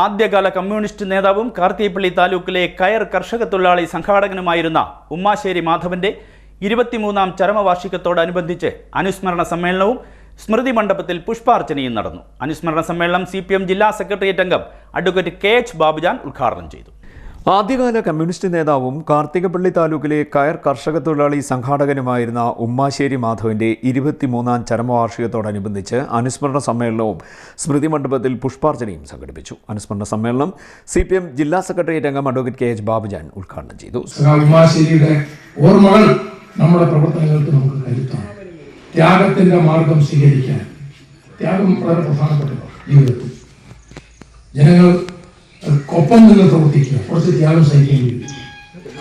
ആദ്യകാല കമ്മ്യൂണിസ്റ്റ് നേതാവും കാർത്തിയപ്പള്ളി താലൂക്കിലെ കയർ കർഷക തൊഴിലാളി സംഘാടകനുമായിരുന്ന ഉമ്മാശ്ശേരി മാധവന്റെ ഇരുപത്തിമൂന്നാം ചരമവാർഷികത്തോടനുബന്ധിച്ച് അനുസ്മരണ സമ്മേളനവും സ്മൃതി മണ്ഡപത്തിൽ പുഷ്പാർച്ചനയും നടന്നു. അനുസ്മരണ സമ്മേളനം സി ജില്ലാ സെക്രട്ടേറിയറ്റ് അംഗം അഡ്വക്കേറ്റ് കെ എച്ച് ബാബുജാൻ ഉദ്ഘാടനം ചെയ്തു. ആദ്യകാല കമ്മ്യൂണിസ്റ്റ് നേതാവും കാർത്തികപ്പള്ളി താലൂക്കിലെ കയർ കർഷക തൊഴിലാളി സംഘാടകനുമായിരുന്ന ഉമ്മാശ്ശേരി മാധവന്റെ ഇരുപത്തിമൂന്നാം ചരമവാർഷികത്തോടനുബന്ധിച്ച് അനുസ്മരണ സമ്മേളനവും സ്മൃതി മണ്ഡപത്തിൽ പുഷ്പാർച്ചനയും സംഘടിപ്പിച്ചു. അനുസ്മരണ സമ്മേളനം സി പി എം ജില്ലാ സെക്രട്ടേറിയറ്റ് അംഗം അഡ്വക്കേറ്റ് കെ എച്ച് ബാബുജാൻ ഉദ്ഘാടനം ചെയ്തു. നമ്മുടെ പ്രവർത്തനങ്ങൾക്ക് നമുക്ക് കരുത്താണ് ത്യാഗത്തിന്റെ മാർഗം സ്വീകരിക്കാൻ. ത്യാഗം വളരെ പ്രധാനപ്പെട്ടതാണ് ജീവിതത്തിൽ. ജനങ്ങൾ ഒപ്പം നിന്ന് പ്രവർത്തിക്കുക. കുറച്ച് ത്യാഗം സഹിക്കേണ്ടി വരും.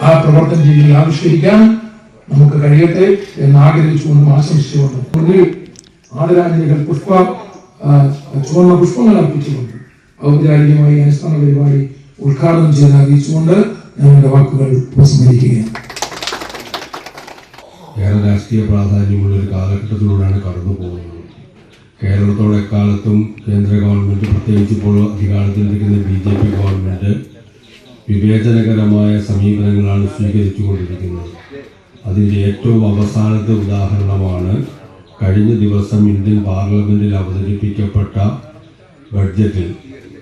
ആ പ്രവർത്തന രീതിയിൽ ആവിഷ്കരിക്കാൻ നമുക്ക് കഴിയട്ടെ എന്ന് ആഗ്രഹിച്ചുകൊണ്ടും ആശംസിച്ചുകൊണ്ടും മുന്നിൽ ആദരാഞ്ജലികൾ പുഷ്പ ചുവന്ന പുഷ്പങ്ങൾ അർപ്പിച്ചുകൊണ്ട് ഔപചാരികമായി അനുസ്ഥാന പരിപാടി ഉദ്ഘാടനം ചെയ്ത് അറിയിച്ചുകൊണ്ട് ഞങ്ങളുടെ വാക്കുകൾ ഉപസംഹരിക്കുകയാണ്. ഏറെ രാഷ്ട്രീയ പ്രാധാന്യമുള്ള ഒരു കാലഘട്ടത്തിലൂടെയാണ് കടന്നു പോകുന്നത്. കേരളത്തോടെ കാലത്തും കേന്ദ്ര ഗവൺമെന്റ് പ്രത്യേകിച്ച് ഇപ്പോൾ അധികാരത്തിലിരിക്കുന്ന ബി ജെ പി വിവേചനകരമായ സമീപനങ്ങളാണ് സ്വീകരിച്ചു കൊണ്ടിരിക്കുന്നത് അതിന്റെ ഏറ്റവും അവസാനത്തെ ഉദാഹരണമാണ് കഴിഞ്ഞ ദിവസം ഇന്ത്യൻ പാർലമെന്റിൽ അവതരിപ്പിക്കപ്പെട്ട ബഡ്ജറ്റിൽ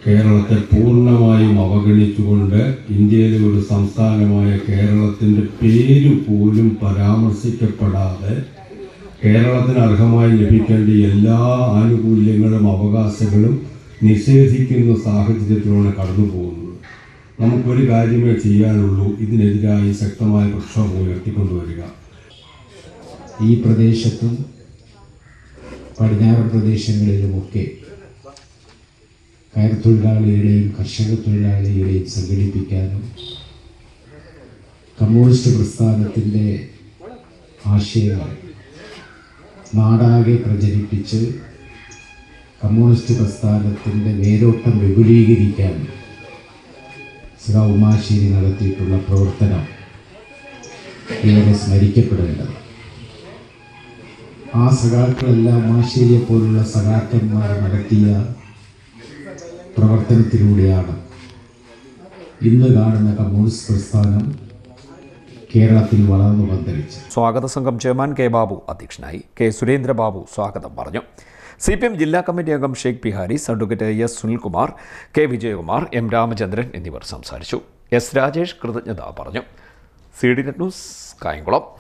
കേരളത്തെ പൂർണമായും അവഗണിച്ചുകൊണ്ട് ഇന്ത്യയിലെ ഒരു സംസ്ഥാനമായ കേരളത്തിന്റെ പേര് പോലും പരാമർശിക്കപ്പെടാതെ കേരളത്തിന് അർഹമായി ലഭിക്കേണ്ട എല്ലാ ആനുകൂല്യങ്ങളും അവകാശങ്ങളും നിഷേധിക്കുന്ന സാഹചര്യത്തിലൂടെ കടന്നു പോകുന്നത് നമുക്കൊരു കാര്യമേ ചെയ്യാനുള്ളൂ. ഇതിനെതിരായി ശക്തമായ പ്രക്ഷോഭം ഉയർത്തിക്കൊണ്ടുവരിക. ഈ പ്രദേശത്തും പടിഞ്ഞാറൻ പ്രദേശങ്ങളിലുമൊക്കെ കയർ തൊഴിലാളികളെയും കർഷക തൊഴിലാളികളെയും സംഘടിപ്പിക്കാനും കമ്മ്യൂണിസ്റ്റ് പ്രസ്ഥാനത്തിന്റെ ആശയങ്ങൾ നാടാകെ പ്രചരിപ്പിച്ച് കമ്മ്യൂണിസ്റ്റ് പ്രസ്ഥാനത്തിന്റെ വേരോട്ടം വിപുലീകരിക്കാൻ ശ്രീ ഉമാശ്ശേരി നടത്തിയിട്ടുള്ള പ്രവർത്തനം ഏറെ സ്മരിക്കപ്പെടേണ്ടത് ആ സഖാക്കളെല്ലാം മാശ്ശേരിയെ പോലുള്ള സഖാക്കന്മാർ നടത്തിയ പ്രവർത്തനത്തിലൂടെയാണ് ഇന്ന് കാണുന്ന കമ്മ്യൂണിസ്റ്റ് പ്രസ്ഥാനം കേരളത്തിൽ വളർന്നു പന്തലിച്ചത് സ്വാഗത സംഘം ചെയർമാൻ കെ ബാബു അധ്യക്ഷനായി. കെ സുരേന്ദ്രബാബു സ്വാഗതം പറഞ്ഞു. സി പി എം ജില്ലാ കമ്മിറ്റി അംഗം Sheikh Biharis advocate S Sunilkumar K Vijayakumar M Ramachandran എന്നിവർ സംസാരിച്ചു. എസ് രാജേഷ് കൃതജ്ഞത പറഞ്ഞു. C D news Kayamkulam.